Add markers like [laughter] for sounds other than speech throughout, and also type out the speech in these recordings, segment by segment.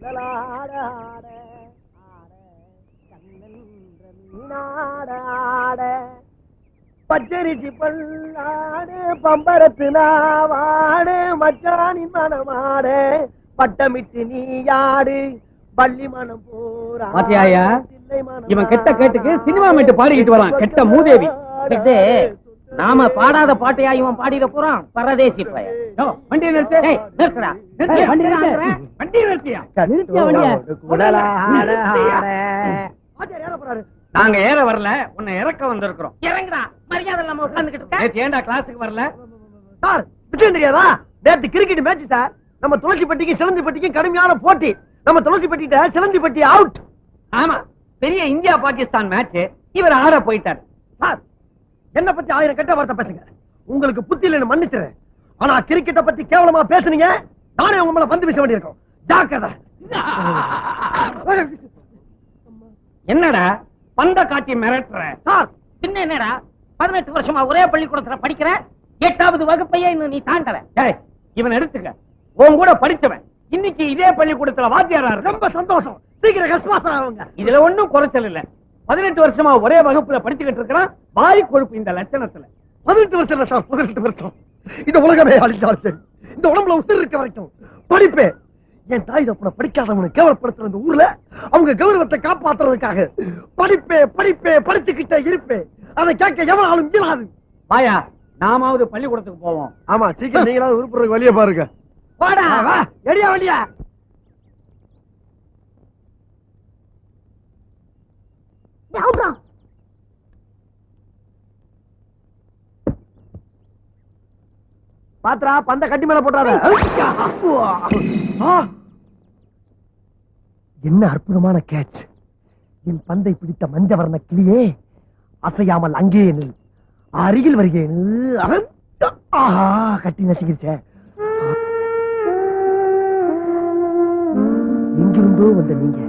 குழலாட ஆட ஆட கண்ணென்ற மீனாட ஆட பச்சரிசி பல்லாடு பம்பரத்து நாவாடு மச்சானின் மனமாட பட்டமிட்டு நீயாடு பள்ளி மனம் போரா பாத்தியாயா? இவன் கெட்ட கேட்டுக்கு சினிமா மேட்டு பாடிக்கிட்டு வரான், கெட்ட மூதேவி. இது, நாம பாடாத பாட்டையா இவன் பாடிட போறான் பரதேசி பையன் யோ, வண்டியை நிறுத்து. ஏய், நிறுத்துடா. நிறுத்தியா? நாங்க ஏற வரல உன்னை இறக்க வந்திருக்கிறோம். இறங்குடா. மரியாதை இல்லாம உட்கார்ந்துகிட்டு ஏன்டா கிளாஸுக்கு வரல? சார் விஷயம் தெரியாதா? நேத்து கிரிக்கெட் மேட்ச் சார். நம்ம துளசிப்பட்டிக்கு சிலந்திப்பட்டிக்கும் கடுமையான போட்டி. நம்ம துளசிப்பட்டிட்ட சிலந்திப்பட்டி அவுட் ஆமா பெரிய இந்தியா பாகிஸ்தான் மேட்ச் இவர் ஆட போயிட்டார். சார் என்ன பத்தி ஆயிரம் கெட்ட வார்த்தை பேசுங்க. உங்களுக்கு புத்தி இல்லைன்னு மன்னிச்சிடுறேன். ஆனா கிரிக்கெட்ட பத்தி கேவலமா பேசுனீங்க. நானே உங்க மேல பந்து வீச வேண்டியிருக்கும். ஜாக்கிரதை. என்னடா? பந்த காட்டி மிரட்டுற. சார். பின்ன என்னடா? பதினெட்டு வருஷமா ஒரே பள்ளிக்கூடத்துல படிக்கிற? எட்டாவது வகுப்பையே இன்னும் நீ தாண்டல. இவன் எடுத்துக்க. உன் கூட படிச்சவன் இன்னைக்கு இதே பள்ளிக்கூடத்துல வாத்தியாரா ரொம்ப சந்தோஷம். சீக்கிரம் கஸ்மாசம் ஆகுங்க. இதுல ஒண்ணும் குறைச்சல் இல்ல. பதினெட்டு வருஷமா ஒரே வகுப்புல படிச்சுக்கிட்டு இருக்கிறான். வாய் கொழுப்பு இந்த லட்சணத்துல. பதினெட்டு வருஷம் இல்ல சார் பதினெட்டு வருஷம். இந்த உலகமே அழிஞ்சாலும் சரி இந்த உடம்புல உயிர் இருக்க வரைக்கும். படிப்பே. என் தாய் தப்பனை படிக்காதவனை கேவலப்படுத்துற இந்த ஊர்ல அவங்க கௌரவத்தை காப்பாத்துறதுக்காக படிப்பே படிப்பே படிச்சுக்கிட்டே இருப்பே. அதை கேட்க எவனாலும் இயலாது. வாயா நாமாவது பள்ளிக்கூடத்துக்கு போவோம். ஆமா சீக்கிரம் நீங்களாவது உருப்புறதுக்கு வழிய பாருங்க. வாடா. வா எடியா வண்டியா. பாத்ரா பந்த கட்டி மேல போட்டாத ஆ! என்ன அற்புதமான கேட்ச். என் பந்தை பிடித்த மஞ்சவர்ண கிளியே அசையாமல் அங்கே நில். அருகில் வருகிறேன் ஆஹா கட்டி நசுக்கிருச்சே எங்கிருந்தோ வந்த நீங்க.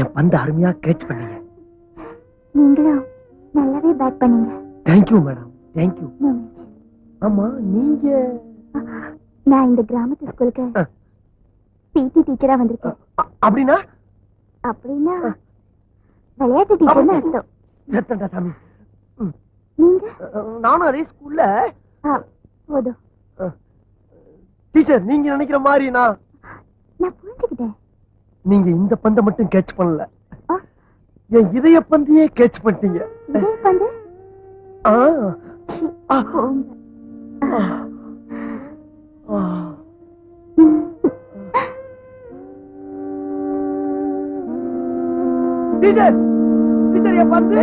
என் பந்தை அருமையா கேட்ச் பண்ணீங்க. நீங்களும் நல்லாவே பேட் பண்ணீங்க. Thank you madam thank you. ஆமா நீங்க? நான் இந்த கிராமத்து ஸ்கூலுக்கு. பிடி டீச்சரா வந்திருக்கேன். அப்படின்னா அப்படின்னா விளையாட்டு டீச்சர்னு அர்த்தம் செத்தண்டா சாமி. நீங்க நானும் அதே ஸ்கூல்ல போதும் டீச்சர் நீங்க நினைக்கிற மாதிரி நான் நான் புரிஞ்சுக்கிட்டேன் நீங்க இந்த பந்தை மட்டும் கேட்ச் பண்ணல. என் இதய பந்தையே கேட்ச் பண்ணிட்டீங்க இதே பந்து ஆ. சீ, ஆ. போங்க. ஆ. ஆ. டீச்சர் டீச்சர் என் பந்து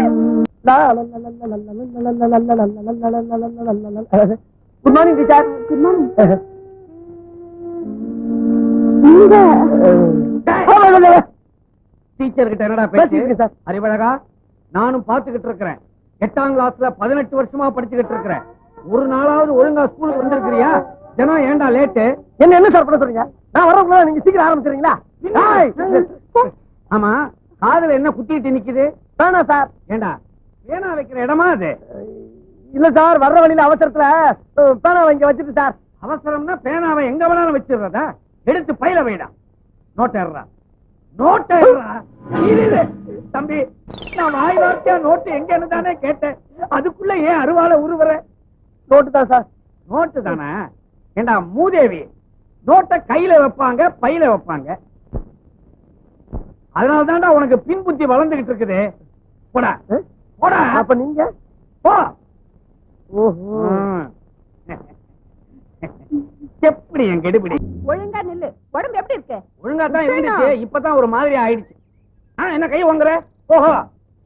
குட் மார்னிங் டீச்சர் morning. நீங்க டீச்சர் கிட்ட என்னடா பேசி சார். அறிவழகா நானும் பாத்துக்கிட்டு இருக்கிறேன் எட்டாம் கிளாஸ்ல பதினெட்டு வருஷமா படிச்சுக்கிட்டு இருக்கிறேன் ஒரு நாளாவது ஒழுங்கா ஸ்கூலுக்கு வந்திருக்கிறியா தினம் ஏன்டா லேட்டு என்ன என்ன சார் பண்ண சொல்றீங்க நான் வரக்குள்ள நீங்க சீக்கிரம் ஆரம்பிச்சிடுறீங்களா ஏய், ஆமா காதுல என்ன குத்திட்டு நிக்குது? வேணாம் சார்? ஏண்டா பேனா வைக்கிற இடமா அது? இல்ல சார் வர்ற வழியில அவசரத்துல பேனாவை இங்க வச்சுட்டு சார். அவசரம்னா பேனாவை எங்க வேணாலும் வச்சிடுறதா? எடுத்து பையில வைடா. நோட் ஏறா நோட் ஏறா தம்பி நான் வாய் வார்த்தையா நோட்டு எங்கன்னு தானே கேட்டேன். அதுக்குள்ள ஏன் அருவாளை உருவற? நோட்டு தான் சார். நோட்டு தானே? ஏண்டா மூதேவி நோட்டை கையில வைப்பாங்க பையில வைப்பாங்க. அதனால தான்டா உனக்கு பின் புத்தி வளர்ந்துகிட்டு இருக்குது. போடா? போடா. அப்ப நீங்க? போ. எப்படி என் கெடுபிடி? ஒழுங்கா நில்லு. உடம்பு எப்படி இருக்கு? ஒழுங்கா தான் இருந்துச்சு. இப்பதான் ஒரு மாதிரி ஆயிடுச்சு. ஆ, என்ன கை வாங்குற ஓஹோ.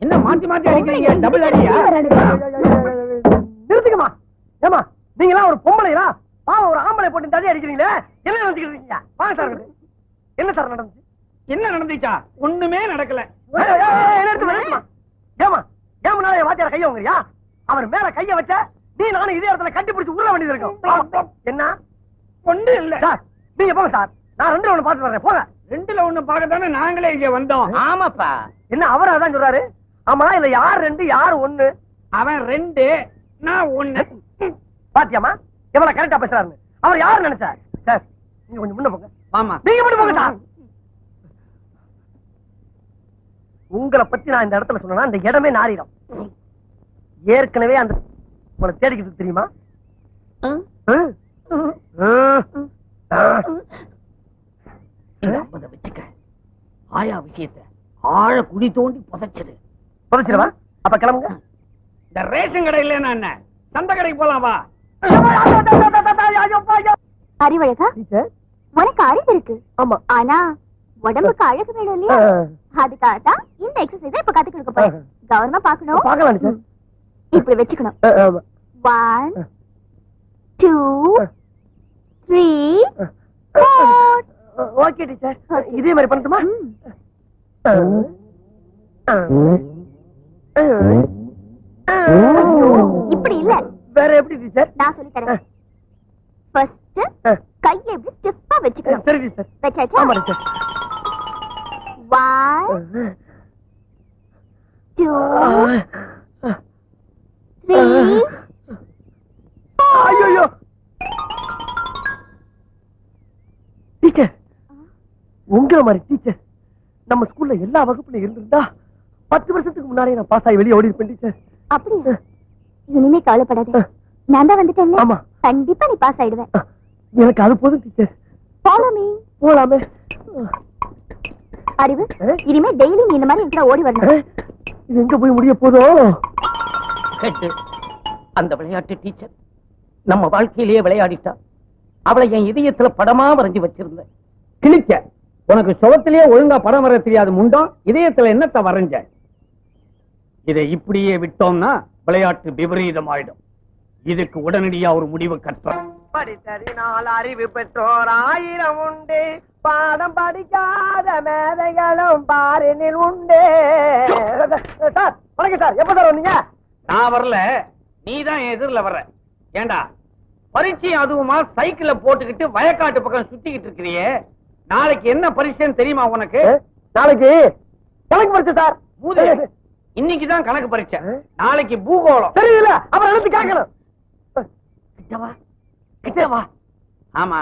என்ன மாத்தி மாத்தி அடிக்கிறீங்க? டபுள் அடியா? நிறுத்துக்கமா ஏமா நீங்களா ஒரு பொம்பளையா பாவம் ஒரு ஆம்பளை போட்டு தடி அடிக்கிறீங்களே? என்ன நினைச்சுக்கிட்டு இருக்கீங்க? வாங்க சார். என்ன சார் நடந்துச்சு? என்ன நடந்துச்சா? ஒண்ணுமே நடக்கல. ஏமா என் வாத்தியார கைய வாங்குறியா? அவர் மேல கைய வச்ச நீ நானும் இதே இடத்துல கட்டி பிடிச்சு உருள வேண்டியது இருக்கும். என்ன? ஒண்ணு இல்ல. சார் நீங்க போங்க சார். நான் ரெண்டு ஒண்ணு பாத்துட்டு வரேன். போங்க. ரெண்டுல ஒண்ணு பார்க்கத்தானே நாங்களே இங்க வந்தோம். ஆமாப்பா. என்ன அவர் அதான் சொல்றாரு? ஆமா இல்ல யார் ரெண்டு யார் ஒண்ணு? அவன் ரெண்டு நான் ஒண்ணு. பாத்தியாமா எவ்வளவு கரெக்டா பேசுறாருன்னு. அவர் யாரு நினைச்சா சார் நீங்க கொஞ்சம் முன்ன போங்க. ஆமா. நீங்க மட்டும் போங்க சார். உங்களை பத்தி நான் இந்த இடத்துல சொன்னா இந்த இடமே நாரிடும். ஏற்கனவே அந்த உங்களை தேடிக்கிட்டு தெரியுமா? வச்சுக்க. ஆயா விஷயத்த ஆழ குழி தோண்டி புதைச்சிடு. புதைச்சிடவா? அப்ப கிளம்புங்க. இந்த ரேஷன் கடை இல்லைன்னா என்ன? சந்தை கடைக்கு போலாம் வா. அறிவழகா? உனக்கு அறிவு இருக்கு. ஆமா. ஆனா உடம்புக்கு அழகு வேணும். இல்லையா அதுக்காக தான் இந்த எக்ஸசைஸ் இப்ப கத்து கொடுக்க போறேன் கவனமா பாக்கணும் பார்க்கலாம் டீச்சர் இப்படி வச்சுக்கணும். One two three okay teacher. இதே மாதிரி பண்ணட்டுமா? இப்படி இல்ல. வேற எப்படி டீச்சர்? நான் சொல்லி தரேன். ஃபர்ஸ்ட் கையை இப்படி ஸ்டிஃபா வச்சுக்கணும். சரி டீச்சர். வச்சாச்சா? ஆமா டீச்சர். ஒன் டூ த்ரீ ஐயோ டீச்சர் உங்கள மாதிரி டீச்சர் நம்ம ஸ்கூல்ல எல்லா வகுப்புல இருந்திருந்தா பத்து வருஷத்துக்கு முன்னாலே நான் பாஸ் ஆகி வெளியே ஓடி இருப்பேன் டீச்சர் அப்படியா இனிமே கவலைப்படாத நான் தான் வந்துட்டேன்ல ஆமா. கண்டிப்பா நீ பாஸ் ஆயிடுவேன் எனக்கு அது போதும் டீச்சர் ஃபாலோ மீ போலாமே அறிவு? இனிமே டெய்லி நீ இந்த மாதிரி என்கிட்ட ஓடி? வரணும். இது எங்க போய் முடிய கேட்டு அந்த விளையாட்டு டீச்சர் நம்ம வாழ்க்கையிலேயே விளையாடிட்டா. அவளை என் இதயத்துல படமா வரைஞ்சு வச்சிருந்தேன். கிழிக்க. உனக்கு சுகத்திலேயே ஒழுங்கா படம் வர தெரியாது முண்டம் இதயத்துல என்னத்த வரைஞ்ச? இதை இப்படியே விட்டோம்னா விளையாட்டு விபரீதம் ஆயிடும் இதுக்கு உடனடியா ஒரு முடிவு கட்டுறோம் படித்தறினால் அறிவு பெற்றோர் ஆயிரம் உண்டு. பாடம் மேதைகளும் பாரினில் உண்டு. சார் வணக்கம் சார். எப்ப சார் வந்தீங்க? நான் வரல. நீ தான் எதிரில வர்ற. ஏண்டா? பரீட்சை அதுவுமா சைக்கிள போட்டுக்கிட்டு வயக்காட்டு பக்கம் சுத்திக்கிட்டு இருக்கிறியே. நாளைக்கு என்ன பரீட்சைன்னு தெரியுமா உனக்கு? நாளைக்கு கணக்கு படிச்சு சார். இன்னைக்கு தான் கணக்கு பரீட்சை. நாளைக்கு பூகோளம். தெரியல அப்புறம் எழுத்து கேட்கணும். கிட்டவா? கிட்டவா? ஆமா.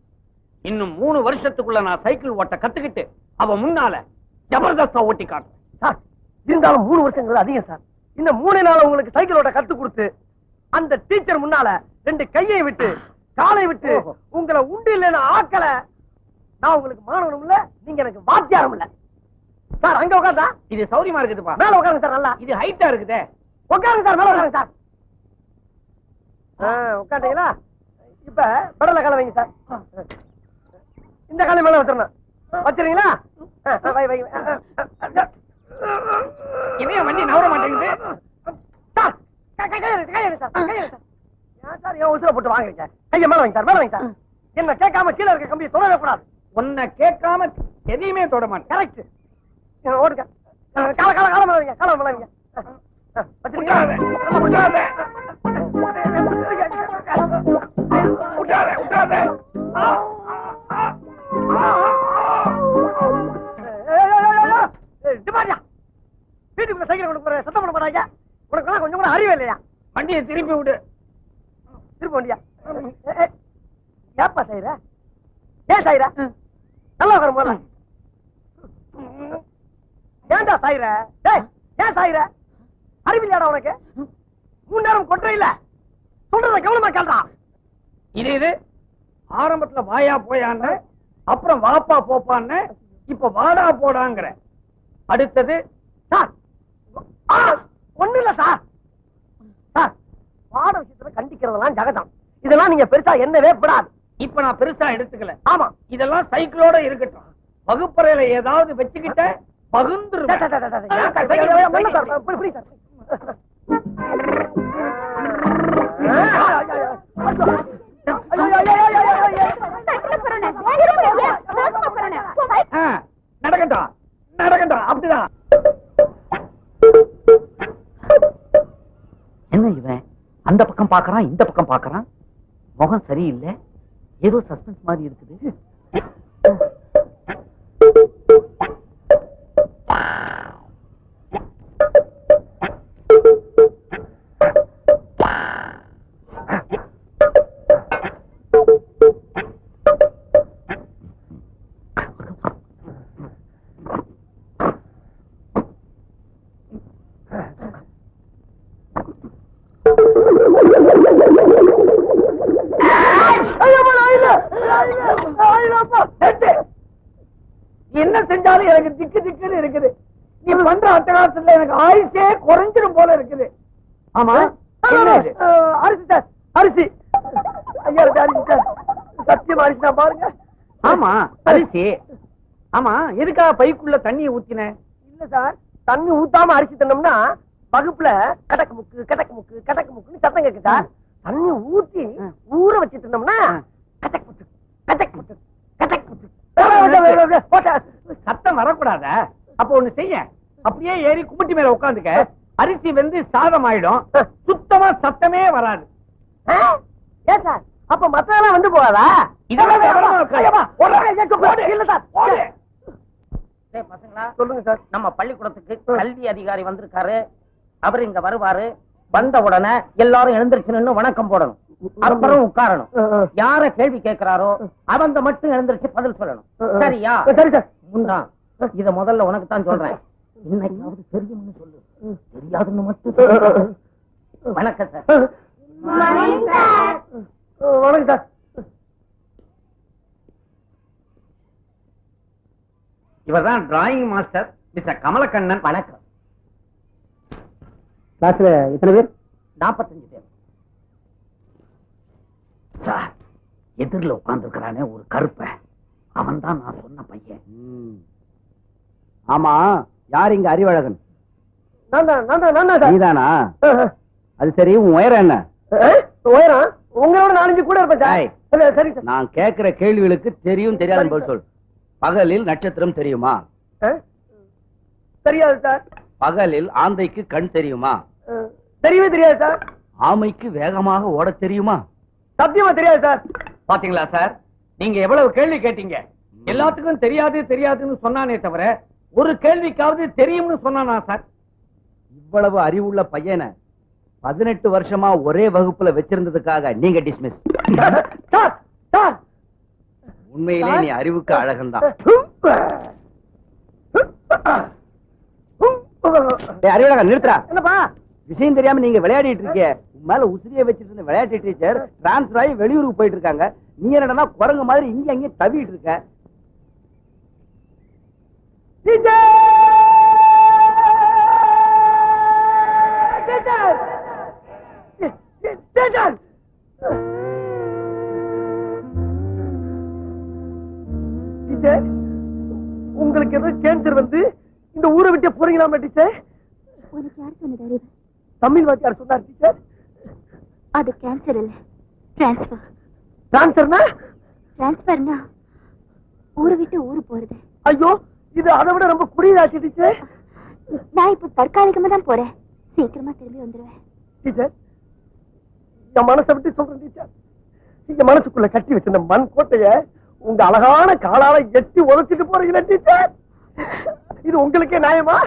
இன்னும் மூணு வருஷத்துக்குள்ள நான் சைக்கிள் ஓட்ட கத்துக்கிட்டு அவ முன்னால ஜபர்தஸ்தா ஓட்டி காட்டுறேன். சார் இருந்தாலும் மூணு வருஷங்கிறது அதிகம் சார். இந்த மூணு நாள் உங்களுக்கு சைக்கிள் ஓட்ட கத்து கொடுத்து அந்த டீச்சர் முன்னால ரெண்டு கையை விட்டு காலை விட்டு உங்களை உண்டு இல்லைன்னு ஆக்கல. நான் உங்களுக்கு மாணவனும் இல்ல நீங்க எனக்கு வாத்தியாரம் இல்ல. சார் அங்க உட்காந்தா இது சௌரியமா இருக்குதுப்பா. மேல உட்காருங்க சார் நல்லா. இது ஹைட்டா இருக்குதே. உட்காருங்க சார் மேல உட்காருங்க சார். உட்காந்தீங்களா இப்ப படல கால வைங்க சார். இந்த காலை மேல வச்சிடணும் வச்சிருங்களா. இனிய வண்டி நவர மாட்டேங்குது சார் ஏன் உசுரை போட்டு வாங்குறீங்க கையை மேல வைங்க சார் மேல வைங்க சார் என்ன கேட்காம கீழே இருக்க கம்பியை தொடவே கூடாது உன்னை கேட்காம எதையுமே தொட மாட்டேன் கரெக்ட் ஓடுங்க கால கால கால மேல வைங்க கால மேல வைங்க வச்சிருக்கீங்களா? வீட்டுக்குள்ள சைக்கிள் கொண்டு போற சத்தம் பண்ண போறாங்க உனக்கு கொஞ்சம் கூட அறிவு இல்லையா வண்டியை திருப்பி விடு திரும்ப வண்டியா ஏய், ஏய், ஏப்பா செய்யற ஏன் சாயிர நல்லா உட்காரு முதல்ல ஏன்டா சாயிர டேய் ஏன் சாயிர அறிவில்லையாடா உனக்கு மூணு நேரம் கொட்டுற இல்ல சொல்றத கவனமா கேள்றா இது இது ஆரம்பத்துல வாயா போயான்னு அப்புறம் வாப்பா போப்பான்னு இப்ப வாடா போடாங்கிற. அடுத்தது சார் ஒண்ணு இல்ல சார். சார் பாட விஷயத்துல கண்டிக்கிறதெல்லாம் ஜகதம் இதெல்லாம் நீங்க பெருசா என்னவே விடாது இப்ப நான் பெருசா எடுத்துக்கல. ஆமா. இதெல்லாம் சைக்கிளோட இருக்கட்டும். வகுப்பறையில ஏதாவது வச்சுக்கிட்ட டே, டே, நடக்கட்டா என்ன இவன்? அந்த பக்கம் பாக்குறான் இந்த பக்கம் பாக்குறான் முகம் சரியில்லை. ஏதோ சஸ்பென்ஸ் மாதிரி இருக்குது. என்ன செஞ்சாலும் எனக்கு திக்கு திக்குன்னு இருக்குது. நீ பண்ற அட்டகாசத்துல எனக்கு ஆயுசே குறைஞ்சிரும் போல இருக்குது. ஆமா? அரிசி சார். அரிசி. ஐயா அரிசி சார். சத்தியம் அரிசி தான் பாருங்க. ஆமா அரிசி. ஆமா எதுக்காக பைக்குள்ள தண்ணியை ஊத்தின? இல்ல சார் தண்ணி ஊத்தாம அரிசி தின்னோம்னா வகுப்புல கடக்கு முக்கு கடக்கு முக்கு கடக்கு முக்குன்னு சத்தம் கேக்கு சார். தண்ணி ஊத்தி ஊற வச்சு தின்னோம்னா கடக்கு முக்கு கடக்கு போட்டா. சத்தம் வரக்கூடாத? அப்ப ஒண்ணு செய்ய. அப்படியே ஏறி கும்பிட்டி மேல உட்காந்துக்க அரிசி வெந்து சாதம் ஆயிடும். சுத்தமா சத்தமே வராது? ஏன் சார்? அப்ப மத்ததெல்லாம் வந்து போகாதா? சொல்லுங்க சார். நம்ம பள்ளிக்கூடத்துக்கு கல்வி அதிகாரி வந்திருக்காரு. அவர் இங்க வருவாரு. வந்த உடனே எல்லாரும் எழுந்திருச்சு வணக்கம் போடணும். அப்புறம் உட்காரணும். யார கேள்வி கேட்கிறாரோ அவங்க மட்டும் எழுந்திருச்சு பதில் சொல்லணும். சரியா? சரி சார். முண்டா இத முதல்ல உனக்கு தான் சொல்றேன். இன்னைக்காவது தெரியும்னு சொல்லு. தெரியாதுன்னு மட்டும். வணக்கம் சார். வணக்கம் சார். இவர்தான் டிராயிங் மாஸ்டர் மிஸ்டர் கமலக்கண்ணன். வணக்கம். கிளாஸ்ல எத்தனை பேர்? நாற்பத்தஞ்சு பேர். சார் எதிரில் உட்கார்ந்துருக்கிறானே ஒரு கருப்ப. அவன் தான் நான் சொன்ன பையன். ஆமா யார் இங்க அறிவழகன்? நீதானா. அது சரி உன் உயரம் என்ன? உயரம்? உங்களோட நாலஞ்சு கூட இருப்பேன் சார். நான் கேக்குற கேள்விகளுக்கு தெரியும் தெரியாதுன்னு பதில் சொல். பகலில் நட்சத்திரம் தெரியுமா? தெரியாது சார். பகலில் ஆந்தைக்கு கண் தெரியுமா? தெரியவே தெரியாது சார். ஆமைக்கு வேகமாக ஓட தெரியுமா? சத்தியமா தெரியாது சார். பாத்தீங்களா சார்? நீங்க எவ்வளவு கேள்வி கேட்டீங்க. எல்லாத்துக்கும் தெரியாது தெரியாதுன்னு சொன்னானே தவிர ஒரு கேள்விக்காவது தெரியும்னு சொன்னானா சார்? இவ்வளவு அறிவுள்ள பையனை பதினெட்டு வருஷமா ஒரே வகுப்புல வச்சிருந்ததுக்காக நீங்க டிஸ்மிஸ் [laughs] உண்மையிலே நீ அறிவுக்கு அழகன்தான். [laughs] அறிவழகன் நிறுத்துறா என்னப்பா? விஷயம் தெரியாம நீங்க விளையாடிட்டு இருக்கீங்க. மேல உசிரியை வச்சிட்டு இருந்த விளையாட்டு டீச்சர் டிரான்ஸ்பர் ஆகி வெளியூருக்கு போயிட்டு இருக்காங்க நீ என்னடா குரங்கு மாதிரி இங்க அங்கேயும் தவிட்டு இருக்க? டீச்சர் உங்களுக்கு ஏதோ கேன்சர் வந்து இந்த ஊரை விட்டு போறீங்களாமா டீச்சர் உனக்கு யார் சொன்னது அறிவு? தமிழ் வாத்தியார் சொன்னார் டீச்சர் அது கேன்சர் இல்ல. டிரான்ஸ்பர் டிரான்ஸ்ஃபர்னா டிரான்ஸ்பர்னா ஊரை விட்டு ஊரு போறது. ஐயோ இது அதை விட ரொம்ப குடியதாச்சு டீச்சர். நான் இப்ப தற்காலிகமா தான் போறேன். சீக்கிரமா திரும்பி வந்துருவேன். டீச்சர் என் மனசை விட்டு சொல்றேன் டீச்சர். என் மனசுக்குள்ள கட்டி வச்சிருந்த மண் கோட்டைய உங்க அழகான காலால எட்டி உதச்சிட்டு போறீங்களா டீச்சர். இது உங்களுக்கே நியாயமா?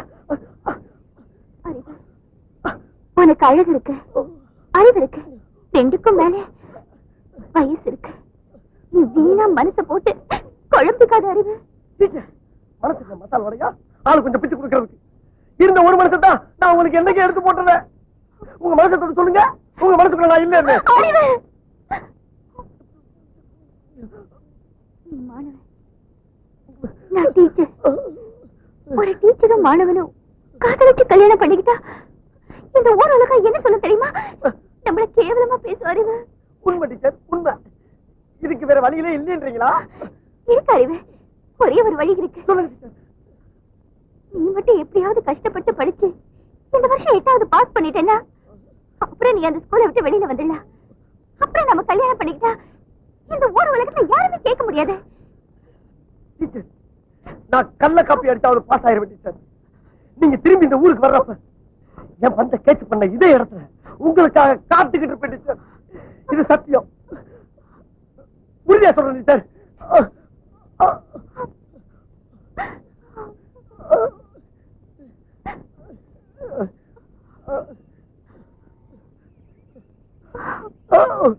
உனக்கு அழகு இருக்கு. அறிவு இருக்கு ரெண்டுக்கும் மேல வயசு இருக்கு. நீ வீணா மனசை போட்டு குழம்பிக்காத அறிவு. மனசுக்கு மசால் வரையா ஆளு கொஞ்சம் பிச்சு கொடுக்கறதுக்கு. இருந்த ஒரு மனசை தான் நான் உங்களுக்கு என்னைக்கு எடுத்து போட்டுறேன் உங்க மனசை தொட்டு சொல்லுங்க. உங்க மனசுக்குள்ள நான் இல்ல நான் டீச்சர். ஒரு டீச்சரும் மாணவனும் காதலிச்சு கல்யாணம் பண்ணிக்கிட்டா இந்த ஊர் உலகம் என்ன சொல்ல தெரியுமா? நம்மள கேவலமா அறிவு உண்மை டீச்சர் உண்மை. இதுக்கு வேற வழியிலே இல்லைன்றீங்களா? இருக்கு அறிவு. ஒரே ஒரு வழி இருக்கு. சொல்லுங்க நீ மட்டும் எப்படியாவது கஷ்டப்பட்டு படிச்சு இந்த வருஷம் எட்டாவது பாஸ் பண்ணிட்டேன்னா அப்புறம் நீ அந்த ஸ்கூலை விட்டு வெளியில வந்துடலாம். அப்புறம் நம்ம கல்யாணம் பண்ணிக்கிட்டா இந்த ஊர் உலகத்துல யாருமே கேட்க முடியாது. டீச்சர் நான் கள்ள காப்பி அடிச்சாவது பாஸ் ஆயிருவேன் டீச்சர் நீங்க திரும்பி இந்த ஊருக்கு வர்றப்ப என் பந்த கேட்ச் பண்ண இதே இடத்துல உங்களுக்காக காத்துக்கிட்டு போயிட்டு சார் இது சத்தியம் உறுதியா சொல்றேன் சார் Oh!